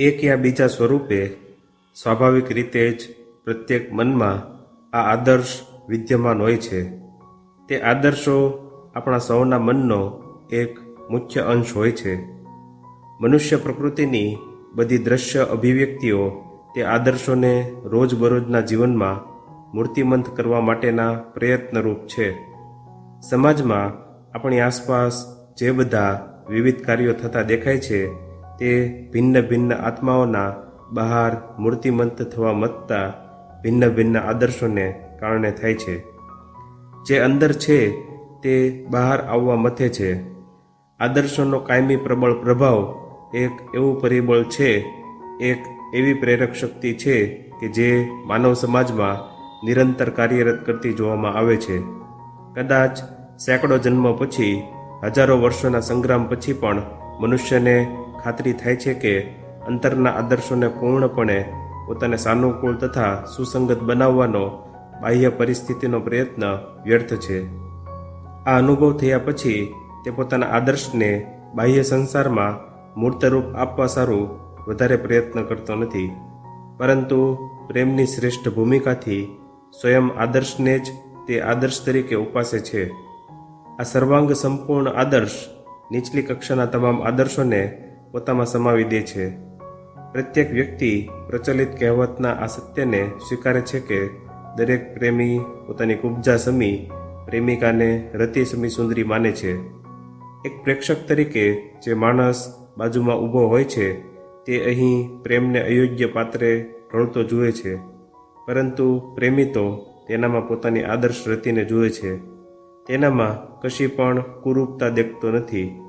એક યા બીજા સ્વરૂપે સ્વાભાવિક રીતે જ પ્રત્યેક મનમાં આ આદર્શ વિદ્યમાન હોય છે. તે આદર્શો આપણા સૌના મનનો એક મુખ્ય અંશ હોય છે. મનુષ્ય પ્રકૃતિની બધી દ્રશ્ય અભિવ્યક્તિઓ તે આદર્શોને રોજબરોજના જીવનમાં મૂર્તિમંત કરવા માટેના પ્રયત્નરૂપ છે. સમાજમાં આપણી આસપાસ જે બધા વિવિધ કાર્યો થતા દેખાય છે તે ભિન્ન ભિન્ન આત્માઓના બહાર મૂર્તિમંત થવા મતતા ભિન્ન ભિન્ન આદર્શોને કારણે થાય છે. જે અંદર છે તે બહાર આવવા મથે છે. આદર્શોનો કાયમી પ્રબળ પ્રભાવ એક એવું પરિબળ છે, એક એવી પ્રેરક શક્તિ છે કે જે માનવ સમાજમાં નિરંતર કાર્યરત કરતી જોવામાં આવે છે. કદાચ સેંકડો જન્મ પછી હજારો વર્ષોના સંગ્રામ પછી પણ મનુષ્યને ખાતરી થાય છે કે અંતરના આદર્શોને પૂર્ણપણે પોતાને સાનુકૂળ તથા સુસંગત બનાવવાનો બાહ્ય પરિસ્થિતિનો પ્રયત્ન વ્યર્થ છે. આ અનુભવ થયા પછી તે પોતાના આદર્શને બાહ્ય સંસારમાં મૂર્તરૂપ આપવા સારું વધારે પ્રયત્ન કરતો નથી. પરંતુ પ્રેમની શ્રેષ્ઠ ભૂમિકાથી સ્વયં આદર્શને જ તે આદર્શ તરીકે ઉપાસે છે. આ સર્વાંગ સંપૂર્ણ આદર્શ નીચલી કક્ષાના તમામ આદર્શોને પોતામાં સમાવી દે છે. પ્રત્યેક વ્યક્તિ પ્રચલિત કહેવતના આ સત્યને સ્વીકારે છે કે દરેક પ્રેમી પોતાની કુબજા સમી પ્રેમિકાને રતિ સમી સુંદરી માને છે. એક પ્રેક્ષક તરીકે જે માણસ બાજુમાં ઊભો હોય છે, તે અહીં પ્રેમને અયોગ્ય પાત્રે ઢળતો જુએ છે. પરંતુ પ્રેમી તો તેનામાં પોતાની આદર્શ રતિને જુએ છે. તેનામાં કશી પણ કુરૂપતા દેખતો નથી.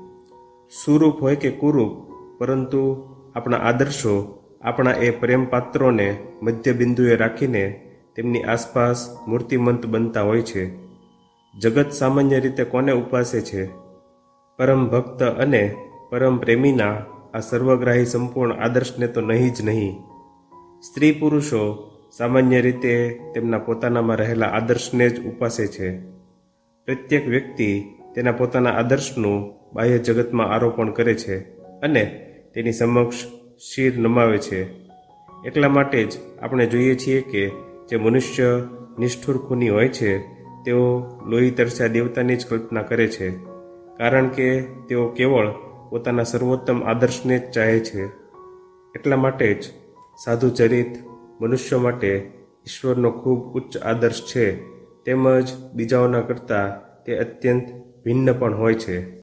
સુરૂપ હોય કે કુરૂપ, પરંતુ આપણા આદર્શો આપણા એ પ્રેમ પાત્રોને મધ્ય બિંદુએ રાખીને તેમની આસપાસ મૂર્તિમંત બનતા હોય છે. જગત સામાન્ય રીતે કોને ઉપાસે છે? પરમ ભક્ત અને પરમ પ્રેમીના આ સર્વગ્રાહી સંપૂર્ણ આદર્શને તો નહીં જ નહીં. સ્ત્રી પુરુષો સામાન્ય રીતે તેમના પોતાનામાં રહેલા આદર્શને જ ઉપાસે છે. પ્રત્યેક વ્યક્તિ તેના પોતાના આદર્શનું બાહ્ય જગતમાં આરોપણ કરે છે અને તેની સમક્ષ શિર નમાવે છે. એટલા માટે જ આપણે જોઈએ છીએ કે જે મનુષ્ય નિષ્ઠુર ખૂની હોય છે, તેઓ લોહી તરસ્યા દેવતાની જ કલ્પના કરે છે, કારણ કે તેઓ કેવળ પોતાના સર્વોત્તમ આદર્શને જ ચાહે છે. એટલા માટે જ સાધુ ચરિત મનુષ્ય માટે ઈશ્વરનો ખૂબ ઉચ્ચ આદર્શ છે. તેમજ બીજાઓના કરતાં તે અત્યંત ભિન્ન પણ હોય છે.